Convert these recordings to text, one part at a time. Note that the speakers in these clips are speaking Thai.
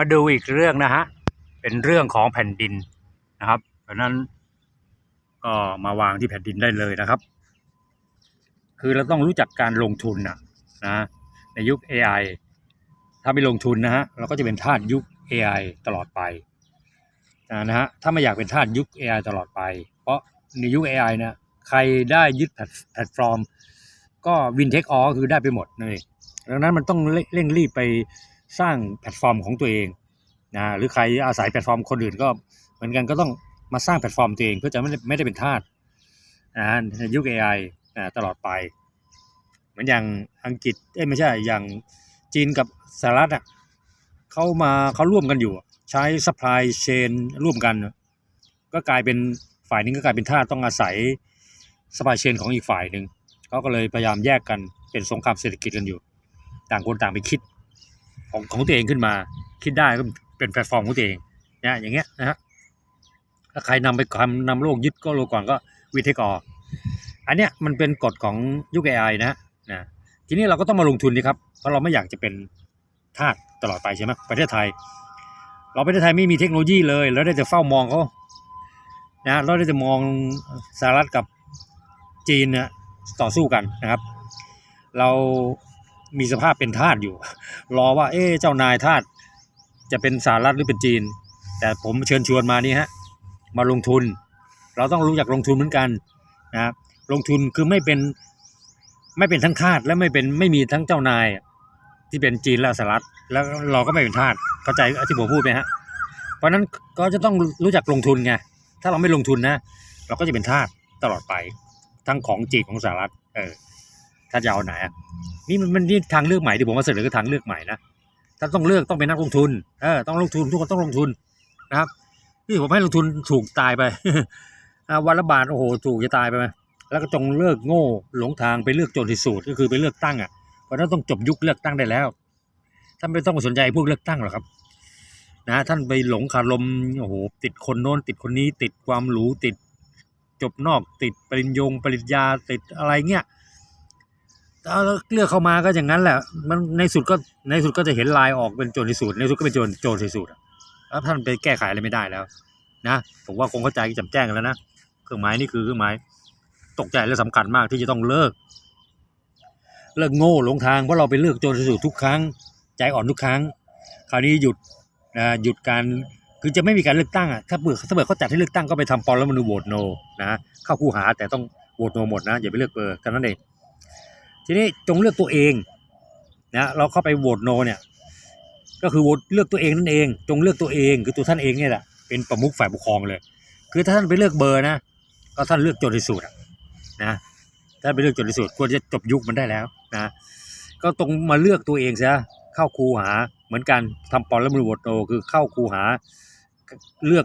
มาดูอีกเรื่องนะฮะ เป็นเรื่องของแผ่นดินนะครับ เพราะนั้นก็มาวางที่แผ่นดินได้เลยนะครับ คือเราต้องรู้จักการลงทุนนะนะในยุค AI ถ้าไม่ลงทุนนะฮะเราก็จะเป็นทาสยุค AI ตลอดไปนะฮะถ้าไม่อยากเป็นทาสยุค AI ตลอดไป เพราะในยุค AI เนี่ยใครได้ยึดแพลตแพลตฟอร์ม ก็วินเทคออคือได้ไปหมดนั่นเองดังนั้นมันต้องเร่งรีบไป สร้างแพลตฟอร์มของตัวเองนะหรือใครอาศัยแพลตฟอร์มคนอื่นก็เหมือนกันก็ต้องมาสร้างแพลตฟอร์มตัวเองเพื่อจะไม่ได้ไม่ได้เป็นทาสนะในยุค AI นะตลอดไป เหมือนอย่างอังกฤษเอ้ไม่ใช่อย่างจีนกับสหรัฐอะเขามาเขาร่วมกันอยู่ ใช้ supply chain ร่วมกัน ก็กลายเป็นฝ่ายนึงก็กลายเป็นทาสต้องอาศัย supply chain ของอีกฝ่ายหนึ่งเขาก็เลยพยายามแยกกันเป็นสงครามเศรษฐกิจกันอยู่ ต่างคนต่างไปคิด ของของตัวเองขึ้นมา คิดได้ก็เป็นแพลตฟอร์มของตัวเองนะอย่างเงี้ยนะฮะถ้าใครนำไปทำนำโลกยึดก็โลกก่อนก็วิเทคออันเนี้ยมันเป็นกฎของยุค AI นะนะทีนี้เราก็ต้องมาลงทุนนี่ครับเพราะเราไม่อยากจะเป็นทาสตลอดไปใช่ไหมประเทศไทย เราประเทศไทยไม่มีเทคโนโลยีเลยแล้วได้แต่เฝ้ามองเขานะเราได้แต่มองสหรัฐกับจีนเนี่ยต่อสู้กันนะครับ เรา มีสภาพเป็นทาสอยู่ รอว่า เอ๊เจ้านายทาสจะเป็นสหรัฐหรือเป็นจีน แต่ผมเชิญชวนมานี่ฮะมาลงทุน เราต้องรู้จักลงทุนเหมือนกันนะครับลงทุนคือไม่เป็นไม่เป็นทั้งทาสและไม่เป็นไม่มีทั้งเจ้านายที่เป็นจีนและสหรัฐแล้วเราก็ไม่เป็นทาสเข้าใจที่ผมพูดไหมฮะเพราะฉะนั้นก็จะต้องรู้จักลงทุนไงถ้าเราไม่ลงทุนนะ เราก็จะเป็นทาสตลอดไปทั้งของจีนของสหรัฐเออ ถ้าจะเอาไหนนี่มันมันนี่ทางเลือกใหม่ที่ผมมาเสนอคือทางเลือกใหม่นะถ้าต้องเลือกต้องเป็นนักลงทุนเออต้องลงทุนทุกคนต้องลงทุนนะครับที่ผมให้ลงทุนถูกตายไปวันละบาทโอ้โหถูกจะตายไปไหมแล้วก็จงเลิกโง่หลงทางไปเลือกโจรที่สูตรก็คือไปเลือกตั้งอะเพราะนั้นต้องจบยุคเลือกตั้งได้แล้วท่านไม่ต้องสนใจพวกเลือกตั้งหรอกครับ นะ ท่านไปหลงคารมโอ้โหติดคนโน้นติดคนนี้ติดความหรูติดจบนอกติดปริญญงปริญญาติดอะไรเงี้ย แล้วเลือกเข้ามาก็อย่างนั้นแหละ มันในสุดก็ในสุดก็จะเห็นลายออกเป็นโจรที่สุดในสุดก็เป็นโจรโจรที่สุดแล้วท่านไปแก้ไขอะไรไม่ได้แล้ว นะผมว่าคงเข้าใจจำแจ้งแล้วนะเครื่องหมายนี่คือเครื่องหมายตกใจและสำคัญมากที่จะต้องเลิก เลิกโง่หลงทางเพราะเราไปเลือกโจรที่สุดทุกครั้ง ใจอ่อนทุกครั้ง คราวนี้หยุดนะหยุดการคือจะไม่มีการเลือกตั้งอะถ้าเบื่อถ้าเบื่อเขาจัดให้เลือกตั้งก็ไปทำปอลมนูโหวตโนนะเข้าคู่หาแต่ต้องโหวตโนหมดนะอย่าไปเลือกเบอร์แค่นั้นเอง ทีนี้จงเลือกตัวเองนะเราเข้าไปโหวตโนเนี่ยก็คือโหวตเลือกตัวเองนั่นเอง จงเลือกตัวเองคือตัวท่านเองเนี่ยแหละเป็นประมุขฝ่ายปกครองเลย คือถ้าท่านไปเลือกเบอร์นะก็ท่านเลือกโจทย์ที่สุดนะถ้านไปเลือกโจทย์ที่สุดควรจะจบยุคมันได้แล้วนะก็ตรงมาเลือกตัวเองซะเข้าคูหาเหมือนกันทำปอนและมือโหวตโนคือเข้าคูหาเลือก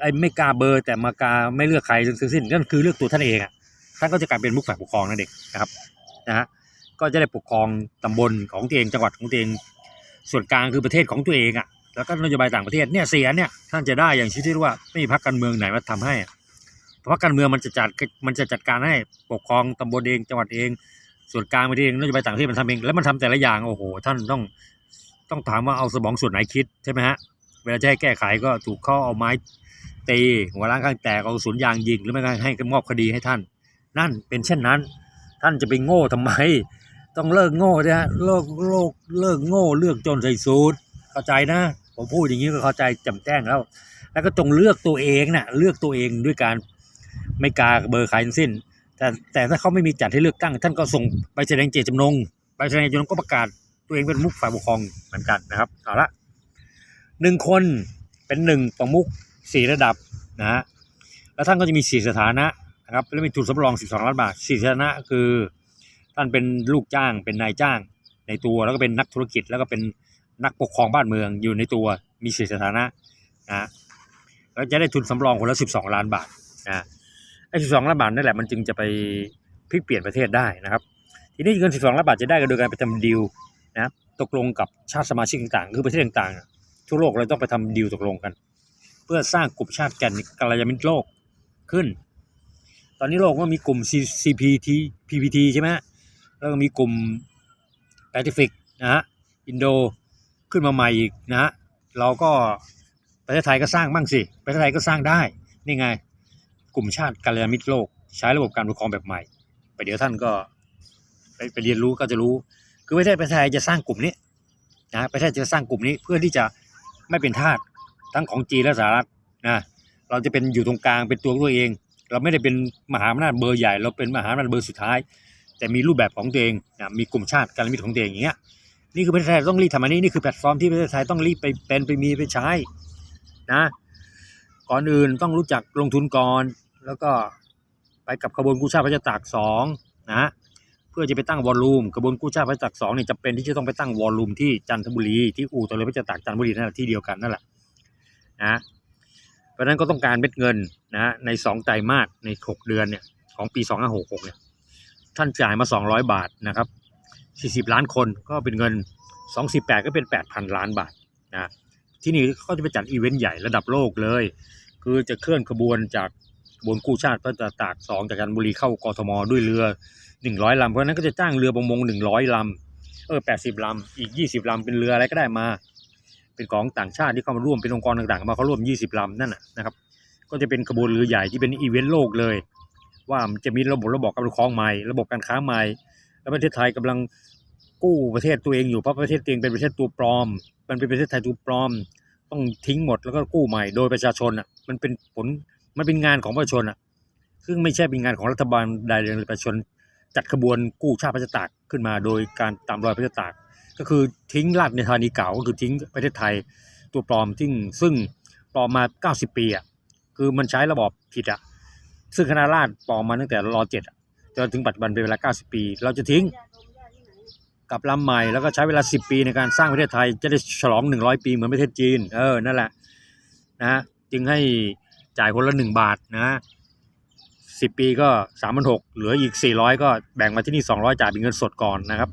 ไอ้ไม่กาเบอร์แต่มากาไม่เลือกใครทั้งสิ้นนั่นคือเลือกตัวท่านเองอะท่านก็จะกลายเป็นมุขฝ่ายปกครองนั่นเองนะครับ นะฮะก็จะได้ปกครองตำบลของตัวเองจังหวัดของตัวเองส่วนกลางคือประเทศของตัวเองอะแล้วก็นโยบายต่างประเทศเนี่ยเสียเนี่ยท่านจะได้อย่างที่เรียกว่าไม่มีพรรคการเมืองไหนมาทำให้เพราะการเมืองมันจะจัดมันจะจัดการให้ปกครองตำบลเองจังหวัดเอง ส่วนกลางประเทศเองนโยบายต่างประเทศมันทำเองแล้วมันทำแต่ละอย่างโอ้โหท่านต้องต้องถามว่าเอาสมองส่วนไหนคิดใช่ไหมฮะเวลาจะให้แก้ไขก็ถูกเข้าเอาไม้ตีหัวล้างข้างแตกเอาสวนยางยิงหรือไม่ก็ให้มอบคดีให้ท่าน นั่นเป็นเช่นนั้น ท่านจะไปโง่ทำไม ต้องเลิกโง่นะฮะเลิกโลกเลิกโง่เลือกจนใส่สูตรเข้าใจนะ ผมพูดอย่างนี้ก็เข้าใจจำแจ้งแล้ว แล้วก็จงเลือกตัวเองนะ่ะเลือกตัวเองด้วยการไม่กาเบอร์ใครทั้งสิ้น แต่แต่ถ้าเขาไม่มีจัดให้เลือกตั้ง ท่านก็ส่งไปแสดงเจตจำนงไปแสดงเจตจำนงก็ประกาศตัวเองเป็นมุขฝ่ายปกครองเหมือนกันนะครับเอาละหนึ่งคนเป็นหนึ่งประมุขสี่ระดับนะฮะแล้วท่านก็จะมีสี่สถานะ นะครับแล้วมีทุนสำรองสิบสองล้านบาทสี่สถานะคือท่านเป็นลูกจ้างเป็นนายจ้างในตัวแล้วก็เป็นนักธุรกิจแล้วก็เป็นนักปกครองบ้านเมืองอยู่ในตัวมีสี่สถานะนะแล้วจะได้ทุนสำรองคนละสิบสองล้านบาทนะไอ้สิบสองล้านบาทนั่นแหละมันจึงจะไปพลิกเปลี่ยนประเทศได้นะครับ ทีนี้เงินสิบสองล้านบาทจะได้กันโดยการไปทำดีลนะตกลงกับชาติสมาชิกต่างๆ คือประเทศต่างๆ ทั่วโลกเราต้องไปทำดีลตกลงกัน เพื่อสร้างกลุ่มชาติแก่นกัลยาณมิตรโลกขึ้น อนนี้โลกก็มีกลุ่ม CPT PPT ใช่ไหมแล้วก็มีกลุ่มแปซิฟิกนะฮะอินโดขึ้นมาใหม่อีกนะฮะเราก็ประเทศไทยก็สร้างบ้างสิประเทศไทยก็สร้างได้นี่ไง กลุ่มชาติกัลยาณมิตรโลก ใช้ระบบการปกครองแบบใหม่ ไปเดี๋ยวท่านก็ไปไปเรียนรู้ก็จะรู้ คือประเทศประเทศไทยจะสร้างกลุ่มนี้นะประเทศจะสร้างกลุ่มนี้เพื่อที่จะไม่เป็นทาสทั้งของจีนและสหรัฐนะเราจะเป็นอยู่ตรงกลางเป็นตัวตัวเอง เราไม่ได้เป็นมหาอำนาจเบอร์ใหญ่ เราเป็นมหาอำนาจเบอร์สุดท้าย แต่มีรูปแบบของตัวเองนะมีกลุ่มชาติการมิตรของตัวเองอย่างเงี้ยนี่คือประเทศไทยต้องรีบทำอันนี้นี่คือแพลตฟอร์มที่ประเทศไทยต้องรีบไปเป็นไปมีไปใช้นะก่อนอื่นต้องรู้จักลงทุนก่อนแล้วก็ไปกับขบวนกู้ชาติพระเจ้าตากสองนะเพื่อจะไปตั้งวอลลุ่มกระบวนกู้ชาติพระเจ้าตากสองเนี่ยจำเป็นที่จะต้องไปตั้งวอลลุ่มที่จันทบุรีที่อู่ตะเรือพระเจ้าตากจันทบุรีนั่นแหละที่เดียวกันนั่นแหละนะ ราะนั้นก็ต้องการเม็ดเงินนะฮะในสองไตรมาสในหกเดือนเนี่ยของปีสองห้าหกหกเนี่ยท่านจ่ายมาสองร้อยบาทนะครับสี่สิบล้านคนก็เป็นเงินสองสิบแปดก็เป็นแปดพันล้านบาทนะที่นี่เขาจะไปจัดอีเวนต์ใหญ่ระดับโลกเลย คือจะเคลื่อนขบวนจากขบวนกู้ชาติพระเจ้าตากสองจากจันบุรีเข้ากทมด้วยเรือหนึ่งร้อยลำเพราะนั้นก็จะจ้างเรือประมงหนึ่งร้อยลำเออแปดสิบลำอีกยี่สิบลำเป็นเรืออะไรก็ได้มา เป็นของต่างชาติที่เข้ามาร่วมเป็นองค์กรต่างๆมาเขาร่วมยี่สิบลำนั่นนะครับ ก็จะเป็นขบวนเรือใหญ่ที่เป็นอีเวนต์โลกเลย ว่ามันจะมีระบบระบบการปกครองใหม่ ระบบการค้าใหม่ แล้วประเทศไทยกำลังกู้ประเทศตัวเองอยู่เพราะประเทศตัวเองเป็นประเทศตัวปลอม มันเป็นประเทศไทยตัวปลอม ต้องทิ้งหมดแล้วก็กู้ใหม่โดยประชาชนอะมันเป็นผลมันเป็นงานของประชาชนอะซึ่งไม่ใช่เป็นงานของรัฐบาลใดเลยประชาชนจัดขบวนกู้ชาติพระเจ้าตากขึ้นมา โดยการตามรอยพระเจ้าตาก ก็คือทิ้งราชในธานีเก่าก็คือทิ้งประเทศไทยตัวปลอมที่ซึ่งปลอมมา 90 ปีอะคือมันใช้ระบอบผิดอะซึ่งคณะราษฎรปลอมมาตั้งแต่รอเจ็ดอะจนถึงปัจจุบันเป็นเวลา 90 ปี เราจะทิ้งกลับลำใหม่แล้วก็ใช้เวลา 10 ปีในการสร้างประเทศไทยจะได้ฉลอง 100 ปีเหมือนประเทศจีน เออนั่นแหละนะฮะจึงให้จ่ายคนละหนึ่งบาทนะสิบปีก็สามพันหกเหลืออีกสี่ร้อยก็แบ่งมาที่นี่สองร้อยจ่ายเป็นเงินสดก่อนนะครับ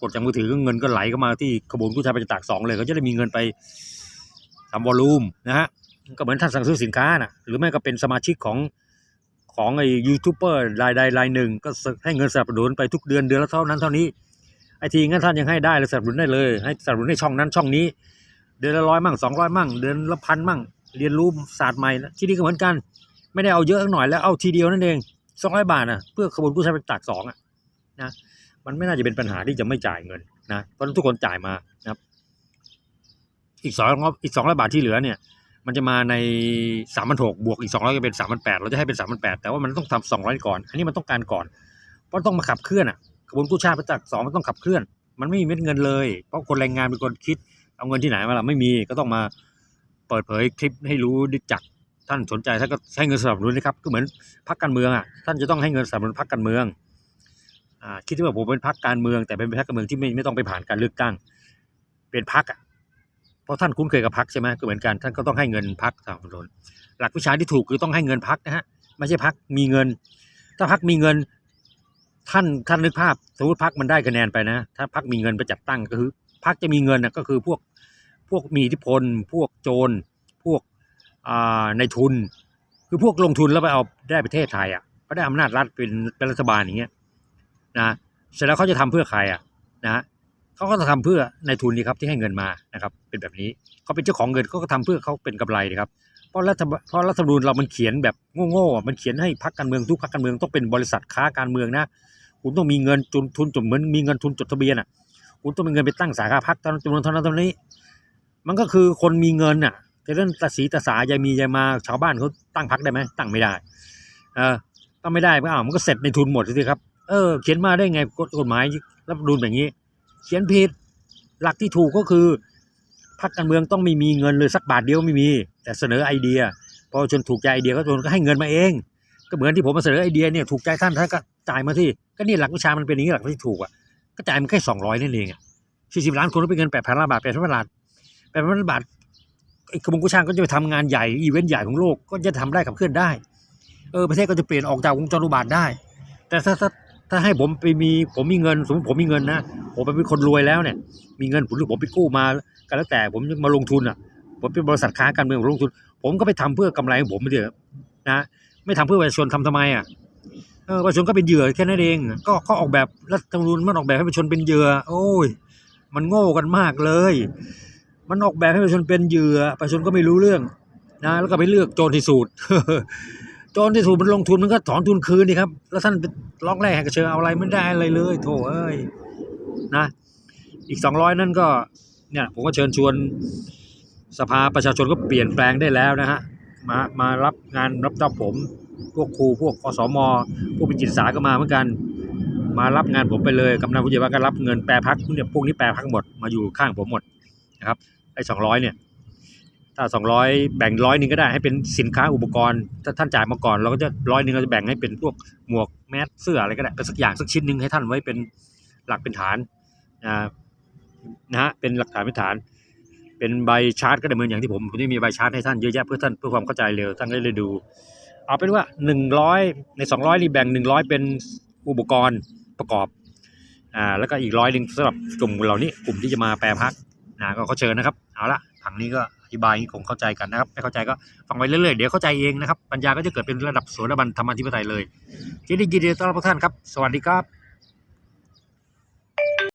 กดจากมือถือเงินก็ไหลเข้ามาที่ขบวนกู้ชาติประจักสองเลยก็จะได้มีเงินไปทำวอลลุ่มนะฮะก็เหมือนท่านสั่งซื้อสินค้านะหรือไม่ก็เป็นสมาชิกของของไอ้ยูทูบเบอร์รายใดรายหนึ่ง ก็ให้เงินสนับสนุนไปทุกเดือนเดือนละเท่านั้นเท่านี้ไอทีงั้นท่านยังให้ได้เลยสนับสนุนได้เลย ให้สนับสนุนในช่องนั้นช่องนี้ เดือนละร้อยมั่งสองร้อยมั่ง เดือนละพันมั่ง เรียนรู้ศาสตร์ใหม่นะที่นี่ก็เหมือนกัน ไม่ได้เอาเยอะหน่อยแล้วเอาทีเดียวนั่นเองสองร้อยบาทนะเพื่อขบวนกู้ชาติประจักสองอะนะ มันไม่น่าจะเป็นปัญหาที่จะไม่จ่ายเงินนะเพราะทุกคนจ่ายมานะครับ อีกสองอีกสองร้อยบาทที่เหลือเนี่ย มันจะมาในสามพันหกบวกอีกสองร้อยก็เป็นสามพันแปดเราจะให้เป็นสามพันแปดแต่ว่ามันต้องทำสองร้อยก่อน อันนี้มันต้องการก่อน เพราะต้องมาขับเคลื่อนอะกระบวนกู้ชาติประจักษ์สองมันต้องขับเคลื่อน มันไม่มีเม็ดเงินเลย เพราะคนแรงงานเป็นคนคิด เอาเงินที่ไหนมาล่ะไม่มีก็ต้องมาเปิดเผยคลิปให้รู้ดิจักท่านสนใจท่านก็ให้เงินสนับสนุนนะครับก็เหมือนพรรคการเมืองอะท่านจะต้องให้เงินสนับสนุนพรรคการเมือง คิดว่าผมเป็นพรรคการเมือง แต่เป็นพรรคการเมืองที่ไม่ไม่ต้องไปผ่านการเลือกตั้ง เป็นพรรคอะเพราะท่านคุ้นเคยกับพรรคใช่ไหมก็เหมือนกันท่านก็ต้องให้เงินพรรคสนับสนุนหลักวิชาที่ถูกคือต้องให้เงินพรรคนะฮะไม่ใช่พรรคมีเงิน ถ้าพรรคมีเงินท่านท่านนึกภาพสมมติพรรคมันได้คะแนนไปนะ ถ้าพรรคมีเงินไปจัดตั้งก็คือพรรคจะมีเงินนะก็คือพวกพวกมีอิทธิพล พวกโจรพวกในทุน คือพวกลงทุนแล้วไปเอาได้ประเทศไทยอะเขาได้อำนาจรัฐเป็นเป็นรัฐบาลอย่างเงี้ย นะเสร็จแล้วเขาจะทำเพื่อใครอะนะเขาก็จะทำเพื่อในทุนนี่ครับที่ให้เงินมานะครับเป็นแบบนี้เขาเป็นเจ้าของเงินเขาก็ทำเพื่อเขาเป็นกำไรนะครับเพราะรัฐเพราะรัฐธรรมนูญเรามันเขียนแบบโง่ๆอะมันเขียนให้พรรคการเมืองทุกพรรคการเมืองต้องเป็นบริษัทค้าการเมืองนะคุณต้องมีเงินทุนทุนจดเหมือนมีเงินทุนจดทะเบียนอะคุณต้องมีเงินไปตั้งสาขาพรรคตอนจำนวนเท่านั้นเท่านี้ มันก็คือคนมีเงินอะแต่เรื่องตาสีตาสายายมียายมาชาวบ้านเขาตั้งพรรคได้ไหมตั้งไม่ได้ เออตั้งไม่ได้ก็อ้าวมันก็เสร็จในทุนหมดสิครับ เออ เขียนมาได้ไงกฎกฎหมายรัฐธรรมนูญแบบนี้ เขียนผิดหลักที่ถูกก็คือพรรคการเมืองต้องไม่มีเงินเลยสักบาทเดียวไม่มี แต่เสนอไอเดีย พอชนถูกใจไอเดียก็ชนก็ให้เงินมาเอง ก็เหมือนที่ผมมาเสนอไอเดียเนี่ยถูกใจท่านท่านก็จ่ายมาที่ก็นี่หลักวิชามันเป็นอย่างนี้หลักที่ถูกอะก็จ่ายมันแค่สองร้อยนั่นเองอะสี่สิบล้านคนก็เป็นเงินแปดพันล้านบาทแปดพันล้านบาทแปดพันบาทไอ้กระบวนการช่างก็จะไปทำงานใหญ่อีเวนต์ใหญ่ของโลกก็จะทำได้ขับเคลื่อนได้เออประเทศก็จะเปลี่ยนออกจากวงจรอุบาทได้ แต่ถ้า ถ้าให้ผมไปมีผมมีเงิน สมมติผมมีเงินนะผมเป็นคนรวยแล้วเนี่ย มีเงินผมหรือผมไปกู้มาก็แล้วแต่ผมมาลงทุนอะ ผมเป็นบริษัทค้าการเมืองผมลงทุน ผมก็ไปทำเพื่อกำไรของผมไม่เดียนะไม่ทำเพื่อประชาชนทำทำไมอะประชาชนก็เป็นเหยื่อแค่นั้นเอง ก็ก็ออกแบบรัฐธรรมนูญมันออกแบบให้ประชาชนเป็นเหยื่อ โอ้ย มันโง่กันมากเลย มันออกแบบให้ประชาชนเป็นเหยื่อประชาชนก็ไม่รู้เรื่องนะแล้วก็ไปเลือกโจรที่สูตร โจรที่สูตรมันลงทุนมันก็ถอนทุนคืนนี่ครับ แล้วท่านล็อกแรกให้กระเชิญเอาอะไรไม่ได้อะไรเลย โถเอ้ยนะ อีกสองร้อยนั่นก็เนี่ยผมก็เชิญชวนสภาประชาชนก็เปลี่ยนแปลงได้แล้วนะฮะมามารับงานรับจ้างผม พวกครูพวกอสมพวกเป็นจิตสาก็มาเหมือนกัน มารับงานผมไปเลยกำนันผู้ใหญ่บ้านก็รับเงินแปรพักเนี่ยพวกนี้แปรพักหมดมาอยู่ข้างผมหมดนะครับไอ้สองร้อยเนี่ย ถ้าสองร้อยแบ่งร้อยหนึ่งก็ได้ให้เป็นสินค้าอุปกรณ์ ถ้าท่านจ่ายมาก่อนเราก็จะร้อยหนึ่งเราจะแบ่งให้เป็นพวกหมวกแมสเสื้ออะไรก็ได้เป็นสักอย่างสักชิ้นหนึ่งให้ท่านไว้เป็นหลักเป็นฐานนะฮะเป็นหลักฐานเป็นฐาน เป็นใบชาร์ตก็ได้เหมือนอย่างที่ผมผมจะมีใบชาร์ตให้ท่านเยอะแยะเพื่อท่านเพื่อความเข้าใจเร็วท่านก็ได้ดู เอาเป็นว่าหนึ่งร้อยในสองร้อยนี่แบ่งหนึ่งร้อยเป็นอุปกรณ์ประกอบอ่าแล้วก็อีกร้อยหนึ่งสำหรับกลุ่มเหล่านี้กลุ่มที่จะมาแปรพักนะก็เขาเชิญนะครับ เอาละผังนี้ก็ ธิบายงี้คงเข้าใจกันนะครับไม่เข้าใจก็ฟังไปเรื่อยๆเดี๋ยวเข้าใจเองนะครับปัญญาก็จะเกิดเป็นระดับโสดาบันธรรมธิปไตยเลยยินดียินดีต้อนรับทุกท่านครับ สวัสดีครับ